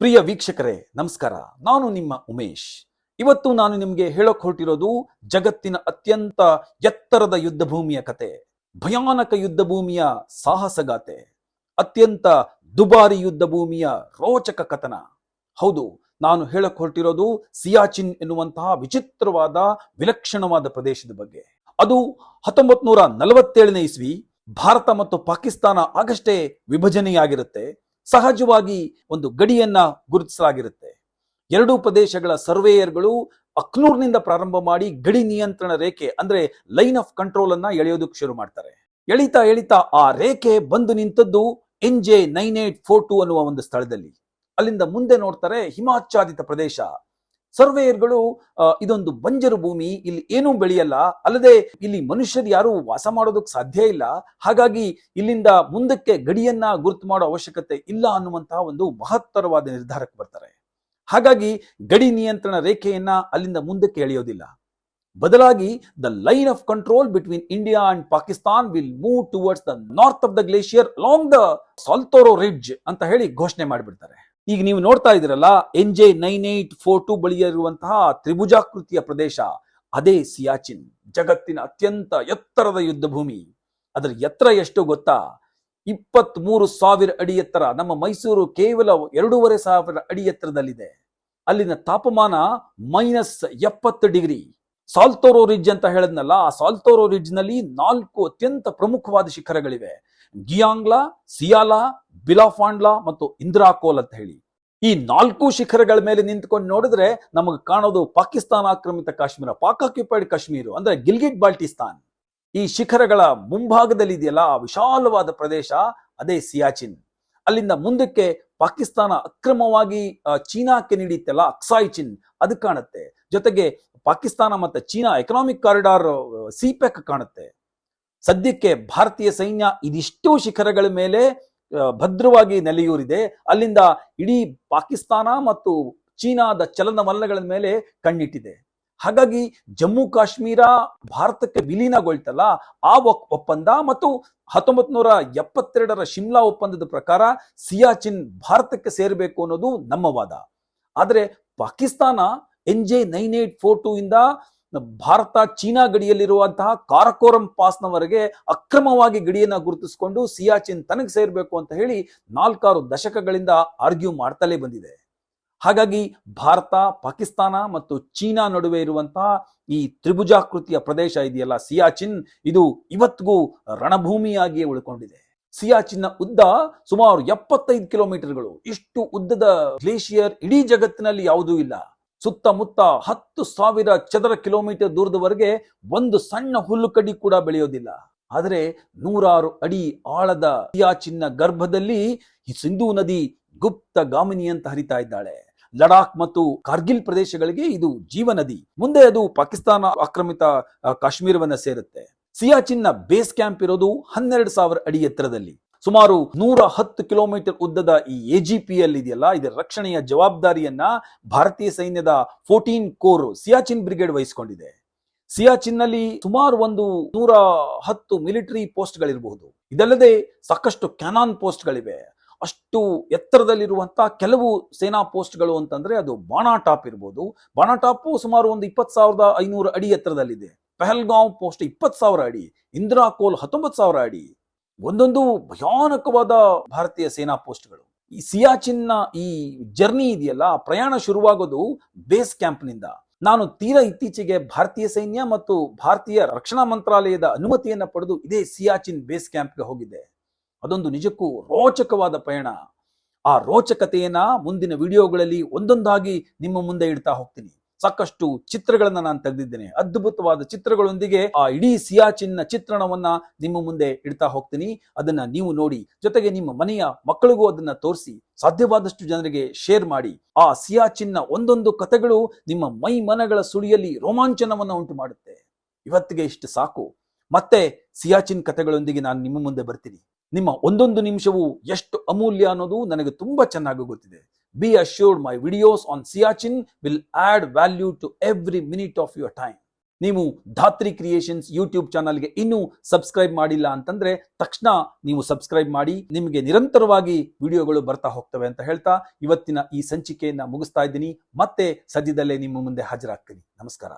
ಪ್ರಿಯ ವೀಕ್ಷಕರೇ, ನಮಸ್ಕಾರ. ನಾನು ನಿಮ್ಮ ಉಮೇಶ್. ಇವತ್ತು ನಾನು ನಿಮಗೆ ಹೇಳಕ್ ಹೊರಟಿರೋದು ಜಗತ್ತಿನ ಅತ್ಯಂತ ಎತ್ತರದ ಯುದ್ಧ ಭೂಮಿಯ ಕತೆ, ಭಯಾನಕ ಯುದ್ಧ ಭೂಮಿಯ ಸಾಹಸಗಾತೆ ಅತ್ಯಂತ ದುಬಾರಿ ಯುದ್ಧ ಭೂಮಿಯ ರೋಚಕ ಕಥನ. ಹೌದು, ನಾನು ಹೇಳಕ್ ಹೊರಟಿರೋದು ಸಿಯಾಚಿನ್ ಎನ್ನುವಂತಹ ವಿಚಿತ್ರವಾದ, ವಿಲಕ್ಷಣವಾದ ಪ್ರದೇಶದ ಬಗ್ಗೆ. ಅದು ಹತ್ತೊಂಬತ್ ನೂರ ನಲವತ್ತೇಳನೇ ಇಸ್ವಿ, ಭಾರತ ಮತ್ತು ಪಾಕಿಸ್ತಾನ ಆಗಷ್ಟೇ ವಿಭಜನೆಯಾಗಿರುತ್ತೆ. ಸಹಜವಾಗಿ ಒಂದು ಗಡಿಯನ್ನ ಗುರುತಿಸಲಾಗಿರುತ್ತೆ. ಎರಡೂ ಪ್ರದೇಶಗಳ ಸರ್ವೇಯರ್ಗಳು ಅಕ್ನೂರ್ನಿಂದ ಪ್ರಾರಂಭ ಮಾಡಿ ಗಡಿ ನಿಯಂತ್ರಣ ರೇಖೆ ಅಂದ್ರೆ ಲೈನ್ ಆಫ್ ಕಂಟ್ರೋಲ್ ಅನ್ನ ಎಳೆಯೋದಕ್ಕೆ ಶುರು ಮಾಡ್ತಾರೆ. ಎಳಿತಾ ಎಳಿತಾ ಆ ರೇಖೆ ಬಂದು ನಿಂತದ್ದು N J nine eight four two ಅನ್ನುವ ಒಂದು ಸ್ಥಳದಲ್ಲಿ. ಅಲ್ಲಿಂದ ಮುಂದೆ ನೋಡ್ತಾರೆ ಹಿಮಾಚ್ಛಾದಿತ ಪ್ರದೇಶ. ಸರ್ವೇಯರ್ಗಳು ಇದೊಂದು ಬಂಜರು ಭೂಮಿ, ಇಲ್ಲಿ ಏನೂ ಬೆಳೆಯಲ್ಲ, ಅಲ್ಲದೆ ಇಲ್ಲಿ ಮನುಷ್ಯರು ಯಾರು ವಾಸ ಮಾಡೋದಕ್ಕೆ ಸಾಧ್ಯ ಇಲ್ಲ, ಹಾಗಾಗಿ ಇಲ್ಲಿಂದ ಮುಂದಕ್ಕೆ ಗಡಿಯನ್ನ ಗುರುತು ಮಾಡೋ ಅವಶ್ಯಕತೆ ಇಲ್ಲ ಅನ್ನುವಂತಹ ಒಂದು ಮಹತ್ತರವಾದ ನಿರ್ಧಾರಕ್ಕೆ ಬರ್ತಾರೆ. ಹಾಗಾಗಿ ಗಡಿ ನಿಯಂತ್ರಣ ರೇಖೆಯನ್ನ ಅಲ್ಲಿಂದ ಮುಂದಕ್ಕೆ ಎಳೆಯೋದಿಲ್ಲ. ಬದಲಾಗಿ the line of control between India and Pakistan will move towards the north of the glacier along the Saltoro ridge ಅಂತ ಹೇಳಿ ಘೋಷಣೆ ಮಾಡಿಬಿಡ್ತಾರೆ. ಈಗ ನೀವು ನೋಡ್ತಾ ಇದ್ದೀರಲ್ಲ N J nine eight four two ಬಳಿಯ ಇರುವಂತಹ ತ್ರಿಭುಜಾಕೃತಿಯ ಪ್ರದೇಶ, ಅದೇ ಸಿಯಾಚಿನ್. ಜಗತ್ತಿನ ಅತ್ಯಂತ ಎತ್ತರದ ಯುದ್ಧ ಭೂಮಿ ಅದರ ಎತ್ತರ ಎಷ್ಟು ಗೊತ್ತಾ? ಇಪ್ಪತ್ತ್ ಮೂರು ಸಾವಿರ ಅಡಿ ಎತ್ತರ. ನಮ್ಮ ಮೈಸೂರು ಕೇವಲ ಎರಡೂವರೆ ಸಾವಿರ ಅಡಿ ಎತ್ತರದಲ್ಲಿದೆ. ಅಲ್ಲಿನ ತಾಪಮಾನ ಮೈನಸ್ ಎಪ್ಪತ್ತು ಡಿಗ್ರಿ. ಸಾಲ್ತೋರೋ ರಿಜ್ ಅಂತ ಹೇಳದ್ನಲ್ಲ, ಆ ಸಾಲ್ತೋರೋ ರಿಜ್ನಲ್ಲಿ ನಾಲ್ಕು ಅತ್ಯಂತ ಪ್ರಮುಖವಾದ ಶಿಖರಗಳಿವೆ. ಗಿಯಾಂಗ್ಲಾ, ಸಿಯಾಲಾ, ಬಿಲಾಫಾಂಡ್ಲಾ ಮತ್ತು ಇಂದ್ರಾಕೋಲ್ ಅಂತ ಹೇಳಿ. ಈ ನಾಲ್ಕು ಶಿಖರಗಳ ಮೇಲೆ ನಿಂತ್ಕೊಂಡು ನೋಡಿದ್ರೆ ನಮಗೆ ಕಾಣೋದು ಪಾಕಿಸ್ತಾನ ಆಕ್ರಮಿತ ಕಾಶ್ಮೀರ, ಪಾಕ್ ಆಕ್ಯುಪೈಡ್ ಕಾಶ್ಮೀರ ಅಂದ್ರೆ ಗಿಲ್ಗಿಟ್ ಬಾಲ್ಟಿಸ್ತಾನ್. ಈ ಶಿಖರಗಳ ಮುಂಭಾಗದಲ್ಲಿ ಇದೆಯಲ್ಲ, ಆ ವಿಶಾಲವಾದ ಪ್ರದೇಶ, ಅದೇ ಸಿಯಾಚಿನ್. ಅಲ್ಲಿಂದ ಮುಂದಕ್ಕೆ ಪಾಕಿಸ್ತಾನ ಅಕ್ರಮವಾಗಿ ಚೀನಾಕ್ಕೆ ನೀಡಿತ್ತಲ್ಲ ಅಕ್ಸಾಯ್ ಚಿನ್, ಅದು ಕಾಣುತ್ತೆ. ಜೊತೆಗೆ ಪಾಕಿಸ್ತಾನ ಮತ್ತು ಚೀನಾ ಎಕನಾಮಿಕ್ ಕಾರಿಡಾರ್ ಸಿಪೆಕ್ ಕಾಣುತ್ತೆ. ಸದ್ಯಕ್ಕೆ ಭಾರತೀಯ ಸೈನ್ಯ ಇದಿಷ್ಟು ಶಿಖರಗಳ ಮೇಲೆ ಭದ್ರವಾಗಿ ನೆಲೆಯೂರಿದೆ. ಅಲ್ಲಿಂದ ಇಡೀ ಪಾಕಿಸ್ತಾನ ಮತ್ತು ಚೀನಾದ ಚಲನವಲನಗಳ ಮೇಲೆ ಕಣ್ಣಿಟ್ಟಿದೆ. ಹಾಗಾಗಿ ಜಮ್ಮು ಕಾಶ್ಮೀರ ಭಾರತಕ್ಕೆ ವಿಲೀನಗೊಳ್ತಲ್ಲ, ಆ ಒಪ್ಪಂದ ಮತ್ತು ಹತ್ತೊಂಬತ್ತು ನೂರ ಎಪ್ಪತ್ತೆರಡರ ಶಿಮ್ಲಾ ಒಪ್ಪಂದದ ಪ್ರಕಾರ ಸಿಯಾಚಿನ್ ಭಾರತಕ್ಕೆ ಸೇರಬೇಕು ಅನ್ನೋದು ನಮ್ಮ ವಾದ. ಆದರೆ Pakistan N J nine eight four two ಇಂದ ಭಾರತ ಚೀನಾ ಗಡಿಯಲ್ಲಿರುವಂತಹ ಕಾರಕೋರಂ ಪಾಸ್ನವರೆಗೆ ಅಕ್ರಮವಾಗಿ ಗಡಿಯನ್ನ ಗುರುತಿಸಿಕೊಂಡು ಸಿಯಾಚಿನ್ ತನಗೆ ಸೇರಬೇಕು ಅಂತ ಹೇಳಿ ನಾಲ್ಕಾರು ದಶಕಗಳಿಂದ ಆರ್ಗ್ಯೂ ಮಾಡ್ತಲೇ ಬಂದಿದೆ. ಹಾಗಾಗಿ ಭಾರತ, ಪಾಕಿಸ್ತಾನ ಮತ್ತು ಚೀನಾ ನಡುವೆ ಇರುವಂತಹ ಈ ತ್ರಿಭುಜಾಕೃತಿಯ ಪ್ರದೇಶ ಇದೆಯಲ್ಲ ಸಿಯಾಚಿನ್, ಇದು ಇವತ್ತಿಗೂ ರಣಭೂಮಿಯಾಗಿಯೇ ಉಳ್ಕೊಂಡಿದೆ. ಸಿಯಾಚಿನ್ನ ಉದ್ದ ಸುಮಾರು ಎಪ್ಪತ್ತೈದು ಕಿಲೋಮೀಟರ್ಗಳು. ಇಷ್ಟು ಉದ್ದದ ಗ್ಲೇಷಿಯರ್ ಇಡೀ ಜಗತ್ತಿನಲ್ಲಿ ಯಾವುದೂ ಇಲ್ಲ. ಸುತ್ತಮುತ್ತ ಹತ್ತು ಸಾವಿರ ಚದರ ಕಿಲೋಮೀಟರ್ ದೂರದವರೆಗೆ ಒಂದು ಸಣ್ಣ ಹುಲ್ಲುಕಡ್ಡಿ ಕೂಡ ಬೆಳೆಯೋದಿಲ್ಲ. ಆದರೆ ನೂರಾರು ಅಡಿ ಆಳದ ಸಿಯಾಚಿನ್ನ ಗರ್ಭದಲ್ಲಿ ಈ ಸಿಂಧೂ ನದಿ ಗುಪ್ತ ಗಾಮಿನಿ ಅಂತ ಹರಿತಾ ಇದ್ದಾಳೆ. ಲಡಾಖ್ ಮತ್ತು ಕಾರ್ಗಿಲ್ ಪ್ರದೇಶಗಳಿಗೆ ಇದು ಜೀವ ನದಿ. ಮುಂದೆ ಅದು ಪಾಕಿಸ್ತಾನ ಆಕ್ರಮಿತ ಕಾಶ್ಮೀರವನ್ನ ಸೇರುತ್ತೆ. ಸಿಯಾಚಿನ್ನ ಬೇಸ್ ಕ್ಯಾಂಪ್ ಇರೋದು ಹನ್ನೆರಡು ಸಾವಿರ ಅಡಿ ಎತ್ತರದಲ್ಲಿ. ಸುಮಾರು ನೂರ ಹತ್ತು ಕಿಲೋಮೀಟರ್ ಉದ್ದದ ಈ ಎಜಿಪಿಎಲ್ ಇದೆಯಲ್ಲ ಇದರ ರಕ್ಷಣೆಯ ಜವಾಬ್ದಾರಿಯನ್ನ ಭಾರತೀಯ ಸೈನ್ಯದ ಫೋರ್ಟೀನ್ ಕೋರ್ ಸಿಯಾಚಿನ್ ಬ್ರಿಗೇಡ್ ವಹಿಸಿಕೊಂಡಿದೆ. ಸಿಯಾಚಿನ್ನಲ್ಲಿ ಸುಮಾರು ಒಂದು ನೂರ ಹತ್ತು ಮಿಲಿಟರಿ ಪೋಸ್ಟ್ಗಳಿರಬಹುದು. ಇದಲ್ಲದೆ ಸಾಕಷ್ಟು ಕ್ಯಾನಾನ್ ಪೋಸ್ಟ್ಗಳಿವೆ. ಅಷ್ಟು ಎತ್ತರದಲ್ಲಿರುವಂತಹ ಕೆಲವು ಸೇನಾ ಪೋಸ್ಟ್ಗಳು ಅಂತಂದ್ರೆ ಅದು ಬಾಣಾ ಟಾಪ್ ಇರ್ಬೋದು. ಬಾಣಾ ಟಾಪ್ ಸುಮಾರು ಒಂದು ಇಪ್ಪತ್ತು ಸಾವಿರದ ಐನೂರು ಅಡಿ ಎತ್ತರದಲ್ಲಿದೆ. ಪೆಹಲ್ಗಾಂವ್ ಪೋಸ್ಟ್ ಇಪ್ಪತ್ತು ಸಾವಿರ ಅಡಿ ಇಂದಿರಾಕೋಲ್ ಹತ್ತೊಂಬತ್ತು ಸಾವಿರ ಅಡಿ. ಒಂದೊಂದು ಭಯಾನಕವಾದ ಭಾರತೀಯ ಸೇನಾ ಪೋಸ್ಟ್ಗಳು. ಈ ಸಿಯಾಚಿನ್ನ ಈ ಜರ್ನಿ ಇದೆಯಲ್ಲ ಪ್ರಯಾಣ ಶುರುವಾಗೋದು ಬೇಸ್ ಕ್ಯಾಂಪ್ನಿಂದ. ನಾನು ತೀರಾ ಇತ್ತೀಚೆಗೆ ಭಾರತೀಯ ಸೈನ್ಯ ಮತ್ತು ಭಾರತೀಯ ರಕ್ಷಣಾ ಮಂತ್ರಾಲಯದ ಅನುಮತಿಯನ್ನ ಪಡೆದು ಇದೇ ಸಿಯಾಚಿನ್ ಬೇಸ್ ಕ್ಯಾಂಪ್ಗೆ ಹೋಗಿದ್ದೆ. ಅದೊಂದು ನಿಜಕ್ಕೂ ರೋಚಕವಾದ ಪಯಣ ಆ ರೋಚಕತೆಯನ್ನ ಮುಂದಿನ ವಿಡಿಯೋಗಳಲ್ಲಿ ಒಂದೊಂದಾಗಿ ನಿಮ್ಮ ಮುಂದೆ ಇಡ್ತಾ ಹೋಗ್ತೀನಿ. ಸಾಕಷ್ಟು ಚಿತ್ರಗಳನ್ನ ನಾನು ತೆಗೆದಿದ್ದೇನೆ. ಅದ್ಭುತವಾದ ಚಿತ್ರಗಳೊಂದಿಗೆ ಆ ಇಡೀ ಸಿಯಾಚಿನ್ನ ಚಿತ್ರಣವನ್ನ ನಿಮ್ಮ ಮುಂದೆ ಇಡ್ತಾ ಹೋಗ್ತೀನಿ. ಅದನ್ನ ನೀವು ನೋಡಿ, ಜೊತೆಗೆ ನಿಮ್ಮ ಮನೆಯ ಮಕ್ಕಳಿಗೂ ಅದನ್ನ ತೋರಿಸಿ, ಸಾಧ್ಯವಾದಷ್ಟು ಜನರಿಗೆ ಶೇರ್ ಮಾಡಿ. ಆ ಸಿಯಾಚಿನ್ನ ಒಂದೊಂದು ಕಥೆಗಳು ನಿಮ್ಮ ಮೈ ಮನಗಳ ಸುಳಿಯಲ್ಲಿ ರೋಮಾಂಚನವನ್ನ ಉಂಟು ಮಾಡುತ್ತೆ. ಇವತ್ತಿಗೆ ಇಷ್ಟು ಸಾಕು. ಮತ್ತೆ ಸಿಯಾಚಿನ್ ಕಥೆಗಳೊಂದಿಗೆ ನಾನು ನಿಮ್ಮ ಮುಂದೆ ಬರ್ತೀನಿ. ನಿಮ್ಮ ಒಂದೊಂದು ನಿಮಿಷವೂ ಎಷ್ಟು ಅಮೂಲ್ಯ ಅನ್ನೋದು ನನಗೆ ತುಂಬಾ ಚೆನ್ನಾಗಿ ಗೊತ್ತಿದೆ. Be assured, my videos on Siachen will add value to every minute of your time. ನೀವು ಧಾತ್ರಿ ಕ್ರಿಯೇಷನ್ಸ್ ಯೂಟ್ಯೂಬ್ ಚಾನಲ್ಗೆ ಇನ್ನೂ ಸಬ್ಸ್ಕ್ರೈಬ್ ಮಾಡಿಲ್ಲ ಅಂತಂದ್ರೆ ತಕ್ಷಣ ನೀವು ಸಬ್ಸ್ಕ್ರೈಬ್ ಮಾಡಿ, ನಿಮಗೆ ನಿರಂತರವಾಗಿ ವಿಡಿಯೋಗಳು ಬರ್ತಾ ಹೋಗ್ತವೆ ಅಂತ ಹೇಳ್ತಾ ಇವತ್ತಿನ ಈ ಸಂಚಿಕೆಯನ್ನ ಮುಗಿಸ್ತಾ ಇದ್ದೀನಿ. ಮತ್ತೆ ಸದ್ಯದಲ್ಲೇ ನಿಮ್ಮ ಮುಂದೆ ಹಾಜರಾಗ್ತೀನಿ. ನಮಸ್ಕಾರ.